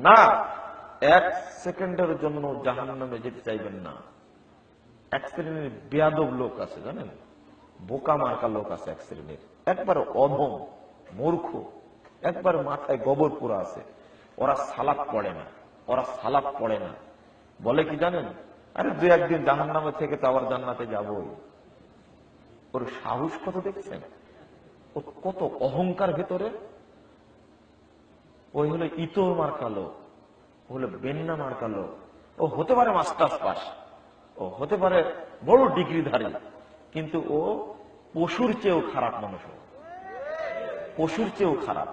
না, এক সেকেন্ডের জন্য জাহান নামে যেতে চাইবেন না। এক শ্রেণির বেয়াদব লোক আছে, জানেন? বোকা মার্কা লোক আছে এক শ্রেণির। একবার অধম, মূর্খ, একবার মাথায় গোবর পুরা আছে। ওরা সালাদ পড়ে না, ওরা সালাদ পড়ে না। বলে কি জানেন? আরে দু একদিন জাহান নামে থেকে তো আবার জান্নাতে যাবই। ওর সাহস কত দেখছেন? কত অহংকার ভেতরে? ওই হলো ইতর মার্কা ও হলো বেন্না মার্কা ও হতে পারে মাস্টার্স পাস, ও হতে পারে বড় ডিগ্রিধারী, কিন্তু ও পশুর চেয়েও খারাপ মানুষ পশুর চেয়েও খারাপ।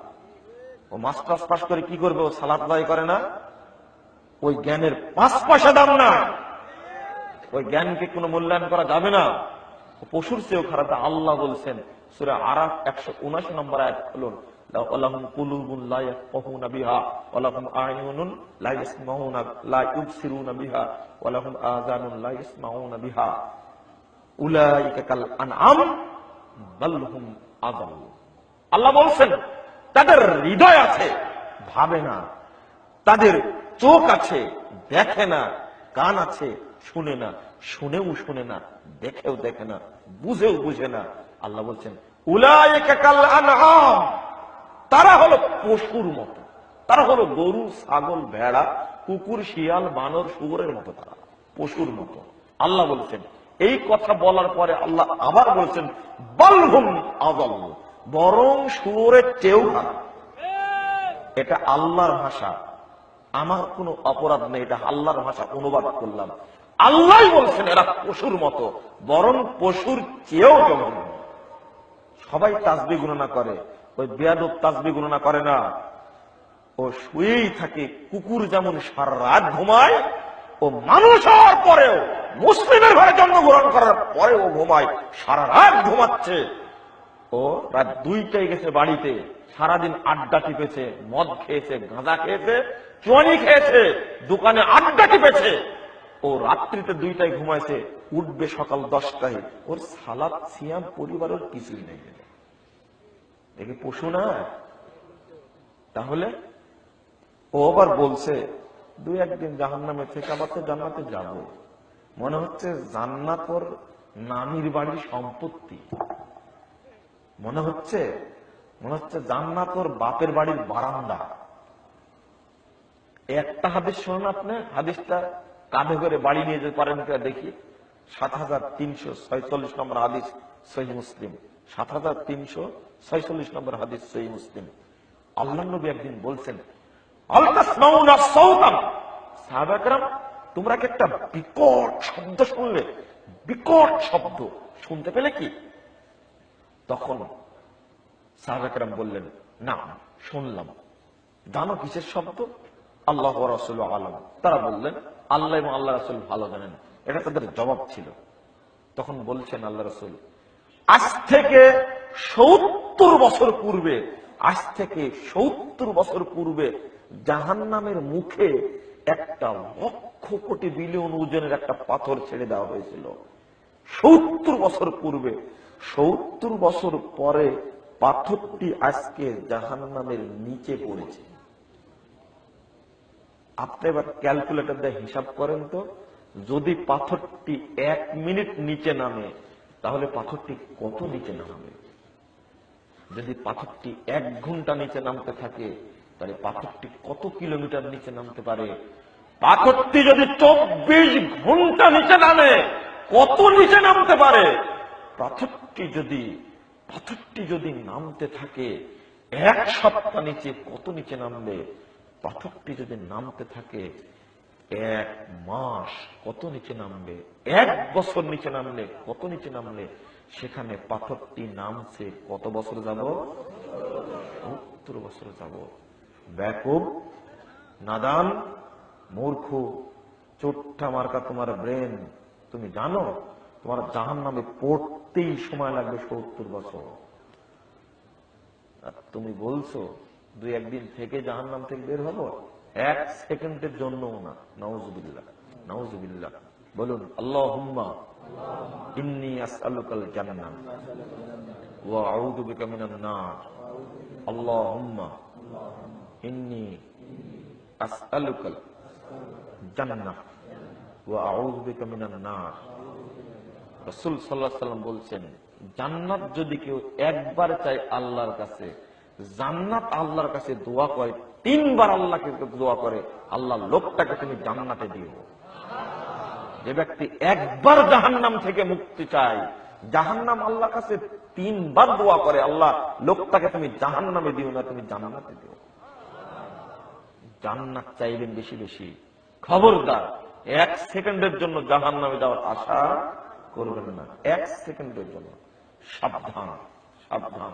ও মাস্টার্স পাস করে কি করবে? ও সালাদ আদায় করে না। ওই জ্ঞানের পাঁচ পয়সা দাম না। ওই জ্ঞানকে কোনো মূল্যায়ন করা যাবে না। পশুর চেয়েও খারাপ। আল্লাহ বলছেন, সুরা আরাফ একশো উনাশি নম্বর আয়াত খুলুন। ওয়ালাহুম কুলুবুন বিহা, ওয়ালাহুম আ'য়ুনুন বিহা ইয়াসমাউনা বিহা। উলাইকা কাল আনআম আল্লাহ বলছেন, তাদের হৃদয় আছে, ভাবে না। তাদের চোখ আছে, দেখে না। কান আছে, শুনে না। শুনেও শুনে না, দেখেও দেখে না, বুঝেও বুঝে না। আল্লাহ বলছেন, উলাইকা কাল আনআম। তারা হলো পশুর মতো। তারা হলো গরু, ছাগল, ভেড়া, কুকুর, শিয়াল, বানর, শুয়োরের মতো তারা, পশুর মতো। আল্লাহ বলছেন, এই কথা বলার পরে আল্লাহ আবার বলছেন, বলহুম আদল, বরং শুয়োরের চেয়েও খারাপ। এটা আল্লাহর ভাষা। আমার কোনো অপরাধ নেই, এটা আল্লাহর ভাষা, অনুবাদ করলাম। আল্লাহ বলছেন, এরা পশুর মতো, বরং পশুর চেয়েও জঘন্য। সবাই তাসবি গণনা করে। ওই বেয়াদব তাসবি গণনা করে না। ও শুয়েই থাকে, কুকুর যেমন সারা রাত ঘুমায়, ও মানুষ হওয়ার পরেও, মুসলিমের ঘরে জন্মগ্রহণ করার পরেও ঘুমায়, সারা রাত ঘুমাচ্ছে। ও রাত দুইটায় গেছে বাড়িতে, সারাদিন আড্ডা টিপেছে, মদ খেয়েছে, গাঁজা খেয়েছে, চুয়ানি খেয়েছে, দোকানে আড্ডা টিপেছে। ও রাত্রিতে দুইটায় ঘুমাইছে, উঠবে সকাল দশটায়। ওর সালাদ, সিয়াম, পরিবারের কিছুই নেই। দেখি পশু না? তাহলে? ও আবার বলছে, দুই একদিন জাহান নামে থেকে আবার তো জান্নাতে যাব। মনে হচ্ছে জান্নাত ওর নামির বাড়ির সম্পত্তি। মনে হচ্ছে? মনে হচ্ছে জান্নাত ওর বাপের বাড়ির বারান্দা। একটা হাদিস শোনেন আপনি? হাদিসটা কাঁধে করে বাড়ি নিয়ে যেতে পারেন কিনা দেখি। সাত হাজার তিনশো ছয়চল্লিশ নম্বর হাদিস সহি মুসলিম। সাত হাজার তিনশো ছয়চল্লিশ নম্বর হাদিস সহি মুসলিম। আল্লাহ নবী একদিন বলছেন তোমরা কি একটা বিকট শব্দ শুনলে? বিকট শব্দ। শুনতে পেলে কি? তখন সাহাবাকরাম বললেন, না, শুনলাম। জানো কিসের শব্দ? আল্লাহ রসুল আলম। তারা বললেন, আল্লাহ এবং আল্লাহ রসুল ভালো জানেন। এটা তাদের জবাব ছিল। তখন বলছেন আল্লাহ রসুল আজ থেকে সত্তর বছর পূর্বে, আজ থেকে সত্তর বছর পূর্বে জাহান নামের মুখে একটা লক্ষ কোটি বিলিয়ন ওজনের একটা পাথর ছেড়ে দেওয়া হয়েছিল। সত্তর বছর পূর্বে, সত্তর বছর পরে পাথরটি আজকে জাহান নামের নিচে পড়েছে। আপনি এবার ক্যালকুলেটর দিয়ে হিসাব করেন তো, যদি পাথরটি এক মিনিট নিচে নামে তাহলে পাথরটি কত নিচে নামবে? যদি পাথরটি এক ঘণ্টা নিচে নামতে থাকে, তাহলে পাথরটি কত কিলোমিটার নিচে নামতে পারে? পাথরটি যদি চব্বিশ ঘণ্টা নিচে নামে, কত নিচে নামতে পারে? পাথরটি যদি পাথরটি যদি নামতে থাকে, এক সপ্তাহ নিচে কত নিচে নামবে? পাথরটি যদি নামতে থাকে এক মাস কত নিচে নামবে এক বছর নিচে নামলে কত নিচে নামলে? সেখানে পাথরটি নামছে কত বছর যাব সত্তর বছর যাব ব্যাকুব, নাদান, মূর্খ, চোট্টা মার্কা তোমার ব্রেন। তুমি জানো, তোমার জাহান নামে পড়তেই সময় লাগবে সত্তর বছর। আর তুমি বলছো, দুই একদিন থেকে জাহান নাম থেকে বের হব? এক সেকেন্ডের জন্যও না নওজুবিল্লাহ নওজুবিল্লাহ বলুন আল্লাহ হুম্মা ইন্নি আসআলুকাল জান্নাহ ওয়া আউযু বিকা মিনান নার। আল্লাহুম্মা, ইন্নি আসআলুকাল জান্নাহ ওয়া আউযু বিকা মিনান নার। রাসূল সাল্লাল্লাহু আলাইহি সাল্লাম বলছেন, জান্নাত যদি কেউ একবার চায় আল্লাহর কাছে জান্নাত আল্লাহর কাছে দোয়া করে, তিনবার আল্লাহকে দোয়া করে, আল্লাহ লোকটাকে তুমি জান্নাতে দিও। যে ব্যক্তি একবার জাহান্নাম থেকে মুক্তি চায়, জাহান্নাম আল্লাহর কাছে তিনবার দোয়া করে, আল্লাহ লোকটাকে তুমি জাহান্নামে দিও না, তুমি জান্নাতে দিও। জান্নাত চাইবেন বেশি বেশি। খবরদার, এক সেকেন্ডের জন্য জাহান নামে যাওয়ার আশা করবেন না। এক সেকেন্ডের জন্য। সাবধান সাবধান।